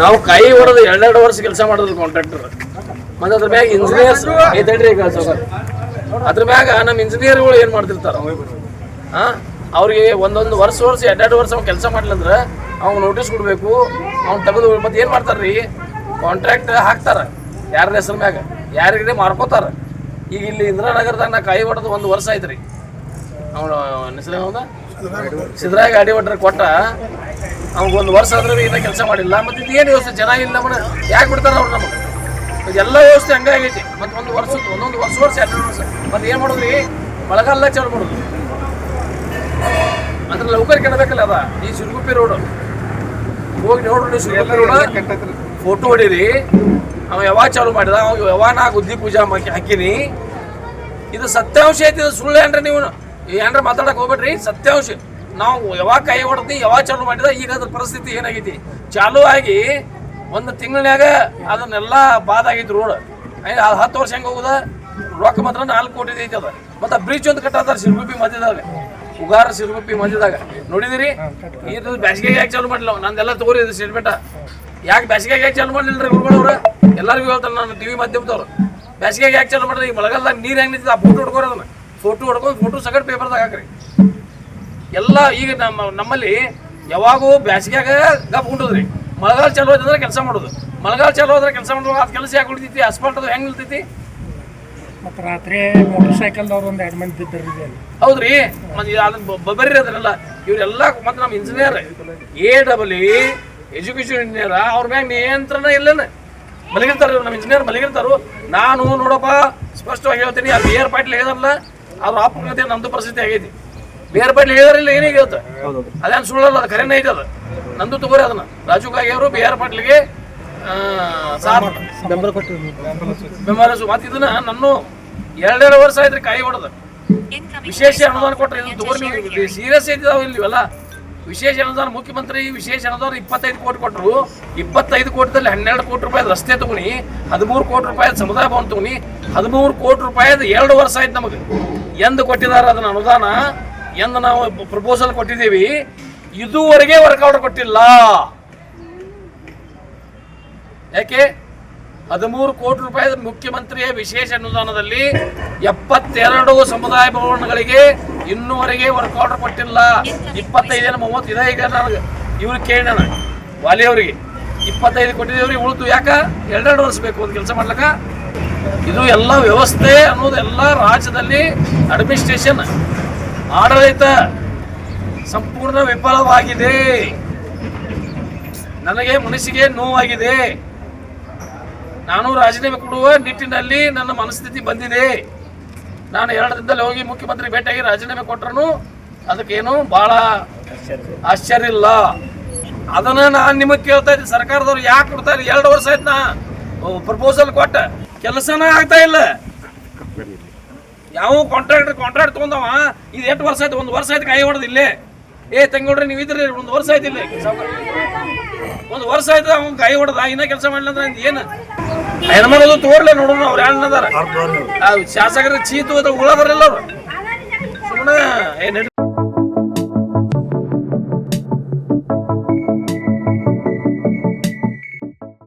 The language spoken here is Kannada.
ನಾವು ಕೈ ಹೊಡೆದು ಎರಡೆರಡು ವರ್ಷ ಕೆಲಸ ಮಾಡೋದು ಕಾಂಟ್ರಾಕ್ಟರ್ ಮತ್ತೆ ಅದ್ರ ಮ್ಯಾಗ ಇಂಜಿನಿಯರ್ಸ್ ಐತೇಳ್ರಿ ಈಗ. ಅದ್ರ ಮ್ಯಾಗ ನಮ್ಮ ಇಂಜಿನಿಯರ್ಗಳು ಏನು ಮಾಡ್ತಿರ್ತಾರ? ಹಾ ಅವ್ರಿಗೆ ಒಂದೊಂದು ವರ್ಷ ವರ್ಷ ಎರಡೆರಡು ವರ್ಷ ಅವ್ನು ಕೆಲಸ ಮಾಡ್ಲಂದ್ರ ಅವ್ನು ನೋಟಿಸ್ ಕೊಡ್ಬೇಕು ಅವ್ನು ತೆಗೆದು ಮತ್ತೆ ಏನು ಮಾಡ್ತಾರ್ರಿ? ಕಾಂಟ್ರಾಕ್ಟ್ ಹಾಕ್ತಾರ. ಯಾರ ಹೆಸರು ಮ್ಯಾಗ? ಯಾರಿಗೆ ಮಾರ್ಕೋತಾರ? ಈಗ ಇಲ್ಲಿ ಇಂದಿರಾನಗರದಾಗ ನಾ ಕೈ ಹೊಡೆದು ಒಂದು ವರ್ಷ ಐತ್ರಿ ಅವನು ಹೆಸರು ಸಿದ್ದರಾಯ ಗಾಡಿ ಹೊಡ್ರಿ ಕೊಟ್ಟ ಒಂದು ವರ್ಷ ಆದ್ರೆ ಏನೋ ಕೆಲಸ ಮಾಡಿಲ್ಲ. ಮತ್ತೆ ಇದೇನು ವ್ಯವಸ್ಥೆ? ಜನ ಇಲ್ಲ ನಮ್ಮನ್ನ ಯಾಕೆ ಬಿಡ್ತಾರೆ ಅವ್ರು ನಮಗೆ? ಎಲ್ಲ ವ್ಯವಸ್ಥೆ ಹಂಗಾಗೈತಿ. ಮತ್ತೆ ಒಂದು ವರ್ಷ ಒಂದೊಂದು ವರ್ಷ ವರ್ಷ ಎರಡು ವರ್ಷ. ಮತ್ತೆ ಏನು ಮಾಡೋದ್ರಿ? ಮಳೆಗಾಲ ಚಾಲು ಮಾಡೋದು. ಅಂದ್ರೆ ಲೌಕರ್ ಕೆಡಬೇಕಲ್ಲ ಅದ? ಈ ಸಿರುಗುಪ್ಪಿ ರೋಡ್. ಹೋಗಿ ನೋಡ್ರಿ ಸಿರುಗುಪ್ಪಿ ರೋಡ್. ಫೋಟೋ ಹೊಡೀರಿ. ಅವ ಯಾವಾಗ ಚಾಲು ಮಾಡಿದ? ಅವ ಯಾವಾಗ ನಾ ಗುದ್ದಿ ಪೂಜಾ ಹಾಕಿನಿ. ಇದು ಸತ್ಯಾಂಶ ಐತಿ ಇದು ಸುಳ್ಳು ಏನ್ರಿ ನೀವು? ಏನ್ರ ಮಾತಾಡಕ್ ಹೋಗ್ಬೇಡ್ರಿ. ಸತ್ಯಾಂಶ. ನಾವು ಯಾವಾಗ ಕೈ ಹೊಡೆದು ಯಾವಾಗ ಚಾಲು ಮಾಡಿದ ಈಗ ಅದ್ರ ಪರಿಸ್ಥಿತಿ ಏನಾಗೈತಿ? ಚಾಲು ಆಗಿ ಒಂದು ತಿಂಗಳನ್ಯಾಗ ಅದನ್ನೆಲ್ಲ ಬಾದ್ ರೋಡ್ ರೋಡ್ ಹತ್ತು ವರ್ಷ ಹೆಂಗೆ ಹೋಗುದ? ರೊಕ್ಕ ಮಾತ್ರ ನಾಲ್ಕು ಕೋಟಿ ಐತಿ ಅದು ಮತ್ತೆ ಬ್ರಿಡ್ಜ್ ಒಂದು ಕಟ್ಟಾತಾರ ಸಿರುಗುಪ್ಪಿ ಮಧ್ಯದಾಗ. ಉಗಾರ ಸಿರುಗುಪ್ಪಿ ಮಧ್ಯದಾಗ. ನೋಡಿದಿರಿ? ಇದು ಬ್ಯಾಸಿಗೆ ಯಾಕೆ ಚಾಲು ಮಾಡಿಲ್ಲ ನಂದೆಲ್ಲ ತಗೋರಿ ಇದು ಸ್ಟೇಟ್ಮೆಂಟ ಯಾಕೆ ಬ್ಯಾಸಿಗೆಗೆ ಯಾಕೆ ಚಾಲು ಮಾಡಲಿಲ್ಲ ಗುರುಗಳವ್ರು ಎಲ್ಲರಿಗೂ ಹೇಳ್ತಾರೆ ನಾನು ಟಿವಿ ಮಾಧ್ಯಮದವ್ರು. ಬ್ಯಾಸಿಗೆಗೆ ಯಾಕೆ ಚಾಲು ಮಾಡಿದ್ರೆ ಈ ಮಳೆಗಾಲದಾಗ ನೀರು ಹೆಂಗ್ ನಿಂತಿದೆ? ಆ ಫೋಟೋ ಹೊಡ್ಕೋರಿ ಅದನ್ನ. ಫೋಟೋ ಹೊಡ್ಕೊಂಡು ಫೋಟೋ ಸಗಟ್ ಪೇಪರ್ದಾಗ ಹಾಕ್ರಿ. ಎಲ್ಲ ಈಗ ನಮ್ಮ ನಮ್ಮಲ್ಲಿ ಯಾವಾಗೂ ಬ್ಯಾಸಿಗ್ಯಾಗ ಗಪ್ ರೀ ಮಳೆಗಾಲ ಚಾಲು ಆಯ್ತಂದ್ರೆ ಕೆಲಸ ಮಾಡೋದು. ಮಳೆಗಾಲ ಚಾಲು ಆದ್ರೆ ಕೆಲಸ ಮಾಡೋದು ಅದು ಕೆಲಸ ಯಾಕೆ ಉಳಿತೈತಿ? ಅಸ್ಫಾಲ್ಟ್ ಅದು ಹೆಂಗೆ ನಿಲ್ತೈತಿ? ಮತ್ತು ರಾತ್ರಿ ಮೋಟರ್ ಸೈಕಲ್ದವ್ರು ಒಂದು ಎರಡು ಮಂದಿ ಬಿದ್ದರು ಹೌದ್ರಿ? ಮತ್ತು ಅದನ್ನ ಬ- ಅದ್ರಲ್ಲ. ಇವರೆಲ್ಲ ಮತ್ತೆ ನಮ್ಮ engineer a double education engineer ಅವ್ರ ಮ್ಯಾಗ ನಿಯಂತ್ರಣ ಇಲ್ಲೇನ? ಮಲಗಿರ್ತಾರೆ ನಮ್ಮ ಇಂಜಿನಿಯರ್ ಮಲಗಿರ್ತಾರು. ನಾನು ನೋಡಪ್ಪ ಸ್ಪಷ್ಟವಾಗಿ ಹೇಳ್ತೀನಿ ಅದು ಏರ್ ಪಾಟ್ಲಿ ಹೇಳಿದಾರಲ್ಲ ಅವ್ರ ಅಪಘಾತ ನಮ್ಮದು ಪರಿಸ್ಥಿತಿ ಆಗೈತಿ. ಬಿ ಬಡ್ಲಿ ಹೇಳೋರಿಲ್ಲ ಹೇಳಿದಾರಿಲ್ಲ ಏನೇ ಹೇಳ್ತ ಅದೇನು ಸುಳ್ಳಲ್ಲ ಅದು ಕರೆನೇ ಐತೆ ಅದು. ನಂದು ತಗೋರಿ ಅದನ್ನ. ರಾಜು ಕಾಗೆ ಅವರು ಬಿ ಆರ್ ಪಾಟೀಲ್ಗೆ ಆ, ಸಾಥ್ ಬೆಂಬಲ ಮತ್ತೆ ಇದನ್ನ ನನ್ನ ಎರಡೆರಡು ವರ್ಷ ಆಯ್ತ್ರಿ ಕಾಯಿ ಹೊಡೆದ. ವಿಶೇಷ ಅನುದಾನ ಕೊಟ್ಟರೆ ಇದು ತಗೋರಿ ಸೀರಿಯಸ್ ಐತಿದಾವ ಇಲ್ಲಿ ಇವೆಲ್ಲ. ವಿಶೇಷ ಅನುದಾನ ಮುಖ್ಯಮಂತ್ರಿ ವಿಶೇಷ ಅನುದಾನ ಇಪ್ಪತ್ತೈದು ಕೋಟಿ ಕೊಟ್ಟರು ಇಪ್ಪತ್ತೈದು ಕೋಟಿದಲ್ಲಿ ಹನ್ನೆರಡು ಕೋಟಿ ರೂಪಾಯಿ ರಸ್ತೆ ತಗೊನಿ ಹದಿಮೂರು ಕೋಟಿ ರೂಪಾಯಿ ಸಮುದಾಯ ಭವನ ತಗೊನಿ ಹದಿಮೂರು ಕೋಟಿ ರೂಪಾಯಿ ಎರಡು ವರ್ಷ ಆಯ್ತು ನಮಗೆ. ಎಂದು ಕೊಟ್ಟಿದ್ದಾರೆ ಅದನ್ನ ಅನುದಾನ? ಎಂದು ನಾವು ಪ್ರಪೋಸಲ್ ಕೊಟ್ಟಿದ್ದೀವಿ, ಇದುವರೆಗೆ ವರ್ಕೌಟ್ ಕೊಟ್ಟಿಲ್ಲ. ಯಾಕೆ? ಹದಿಮೂರು ಕೋಟಿ ರೂಪಾಯಿ ಮುಖ್ಯಮಂತ್ರಿಯ ವಿಶೇಷ ಅನುದಾನದಲ್ಲಿ ಎಪ್ಪತ್ತೆರಡು ಸಮುದಾಯ ಭವನಗಳಿಗೆ ಇನ್ನೂವರೆಗೆ ವರ್ಕ್ ಆರ್ಡರ್ ಕೊಟ್ಟಿಲ್ಲ. ಇಪ್ಪತ್ತೈದು ಮೂವತ್ತು ಇದೇ ಈಗ ನನಗೆ. ಇವ್ರಿಗೆ ಕೇಳಿ ನಾನು ವಾಲಿಯವರಿಗೆ. ಇಪ್ಪತ್ತೈದು ಕೊಟ್ಟಿದ್ದೇವ್ರಿಗೆ ಉಳಿದು ಯಾಕೆ? ಎರಡೆರಡು ವರ್ಷ ಬೇಕು ಒಂದು ಕೆಲಸ ಮಾಡ್ಲಕ್ಕ? ಇದು ಎಲ್ಲ ವ್ಯವಸ್ಥೆ ಅನ್ನೋದು ಎಲ್ಲ ರಾಜ್ಯದಲ್ಲಿ ಅಡ್ಮಿನಿಸ್ಟ್ರೇಷನ್ ಆಡಳಿತ ಸಂಪೂರ್ಣ ವಿಫಲವಾಗಿದೆ. ನನಗೆ ಮನಸ್ಸಿಗೆ ನೋವಾಗಿದೆ. ನಾನು ರಾಜೀನಾಮೆ ಕೊಡುವ ನಿಟ್ಟಿನಲ್ಲಿ ನನ್ನ ಮನಸ್ಥಿತಿ ಬಂದಿದೆ. ನಾನು ಎರಡು ದಿನದಲ್ಲಿ ಹೋಗಿ ಮುಖ್ಯಮಂತ್ರಿ ಭೇಟಿಯಾಗಿ ರಾಜೀನಾಮೆ ಕೊಟ್ಟರು ಅದಕ್ಕೇನು ಬಹಳ ಆಶ್ಚರ್ಯ ಇಲ್ಲ. ಅದನ್ನ ನಾನು ನಿಮಗೆ ಕೇಳ್ತಾ ಇದ್ದೀನಿ. ಸರ್ಕಾರದವ್ರು ಯಾಕೆ ಕೊಡ್ತಾ ಇಲ್ಲ ಎರಡು ವರ್ಷ ಆಯ್ತು ನಾ ಪ್ರಪೋಸಲ್ ಕೊಟ್ಟ. ಕೆಲಸನ ಆಗ್ತಾ ಇಲ್ಲ. ಯಾವ ಕಾಂಟ್ರಾಕ್ಟರ್ ಕಾಂಟ್ರಾಕ್ಟ್ ತೊಗೊಂಡವ? ಇದು ಎಷ್ಟು ವರ್ಷ ಆಯ್ತು? ಒಂದು ವರ್ಷ ಆಯ್ತು ಕೈ ಹೊಡೆದು ಇಲ್ಲೇ. ಏ ತಂಗೋಡ್ರಿ ನೀವು ಇದ್ರಿ ಒಂದು ವರ್ಷ ಆಯ್ತು ಇಲ್ಲೇ. ಒಂದು ವರ್ಷ ಆಯ್ತು ಅವ್ನು ಕೈ ಹೊಡೆದ ಇನ್ನ ಕೆಲಸ ಮಾಡ್ಲಿಲ್ಲ ಅಂದ್ರೆ ಏನು? ಹೆಣ್ಮನದು ತೋರ್ಲೆ ನೋಡೋಣ ಅವ್ರು ಯಾರು ಶಾಸಕರ ಚೀತು ಹುಳ ಬರಲ್ಲ ಅವ್ರು ಸುಮ್ಮನೆ ಏನ್